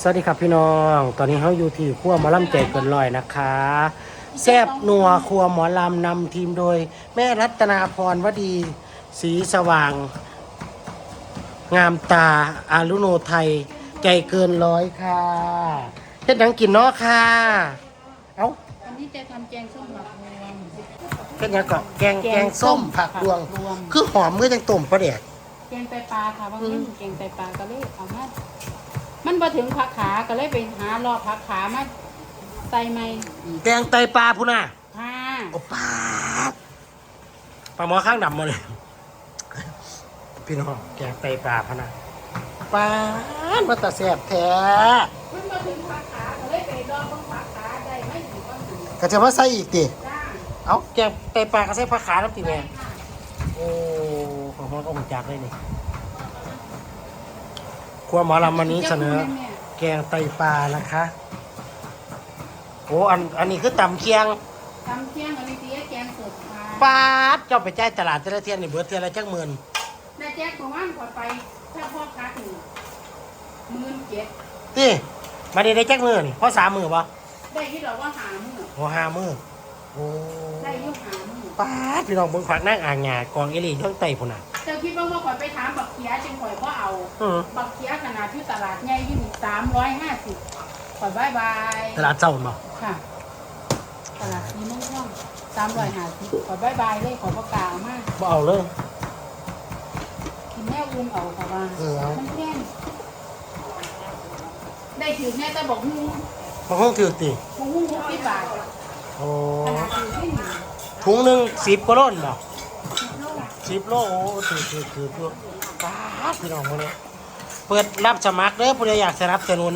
สวัสดีครับพี่น้อง ตอนนี้เขาอยู่ที่ครัวหมอลำใจเกินร้อยนะคะแซบนัวครัวหมอลำนำทีมโดย แม่รัตนาพรวดีสีสว่าง งามตาอารุโนไทย ใจเกินร้อยค่ะเฮ็ดหยังกินเนาะค่ะ เอ้าวันนี้จะทำแกงส้มผักรวมเฮ็ดหยังก็แกงแกงส้มผักรวงผักรวมคือหอมเมื่อจังต้มปลาแดกแกงไตปลาค่ะบางอืทีมแกงไตปลาก็เลยเอามา มันมาถึงผักขาก็เลยไปหารอผักขามาใส่ไม่อีกแกงไตปลาพุ่นน่ะค่ะโอ้ปาดปลาหมอข้างดำมาเลย พี่น้องแกงไตปลาพะนะปลาดมาแตะแสบแท้มันมาถึงผักขาก็เลยไปรอตรงผักขาได้ไม่ถึงก็ถึงก็จะมาใส่อีกติจ้าเอ้าแกงไตปลาก็ใส่ผักขาน้ำตีแม่ค่ะโอ้ของมันก็หุ่จักเลยนี่ ครัวหมอลำวันนี้เสนอ แกงไตปลานะคะ โอ้อันอันนี้คือตำเคียงทำเที่ยงอันนี้ตีแกงสดค่ะปาดเจ้าไปจ่ายตลาดแต่ละเที่ยงนี่เบิดเที่ยงละจักหมื่นนายแจ๊กบอกว่าขอไปถ้าพ่อค้าถึงหมื่นเจ็ดนี่มาดีได้จักหมื่นเพราะสามหมื่นปะได้ที่เราว่าหามือโอ้ห้าหมื่นโอ้ได้อยุหามือป้าดพี่น้องเบิ่งขวักนั่งอ่างงากองเอลี่ทั้งไตพุ่นน่ะเจ้าคิดว่าเมื่อก่อนไปถามบักเขียจึงข่อยว่าเอาอือบักเขียขนาดที่ตลาดใหญ่อยี่สามร้อยห้าสิบข่อยบายบายตลาดเจ้าบ่ค่ะ ตลาดนี้ไม่ช่องสามร้อยห้าสิบข่อยบายบายเลยขอยประกาศมากบ่เอาเลย กินแม่อุ่นเอาค่ะว่าเออเอา มันแค่นได้ถือแม่แต่บอกหุ้งมาห้องถือติหุ้งหุ้งหกสิบบาทโอ้ขนาดถือที่หนึ่งถุงหนึ่งสิบกว่าโลนบ่โลก สิบโลโอ้ถือถือถือถือป้าดพี่น้องคนนี้เปิดรับสมัครเด้อผู้ใดอยากสนับสนุน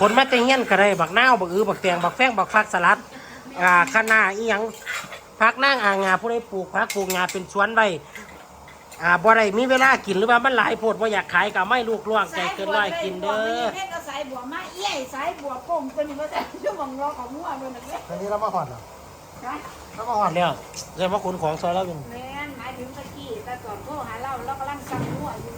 คนมาแตงเงี้ยนก็ได้บักนาวบักอือบักแตงบักแฟงบักฟักสลัดอ่าคะน้าอีหยังพักนั่งอ่างงาผู้ใดปลูกพักปลูกงาเป็นสวนไว้อ่าบ่ได้มีเวลากินหรือว่ามันหลายโพดบ่าอยากขายก็ไม่ลูกล่วงใจเกินร้อยกินเด้อเฮ็ดเอาสายบัวมาเอี้ยสายบัวโป่งตัวนี้ว่าแต่ชั่วโมงรอของมั่วเลยนะเว้ยตอนนี้เรามาหอดเหรอนะเรามาหอดแล้วเรียกว่าขนของซอยแล้วเป็น แม่ายถึงตะกี้แต่ก่อนพวกหาเล่าเรากำลังซักหัวอยู่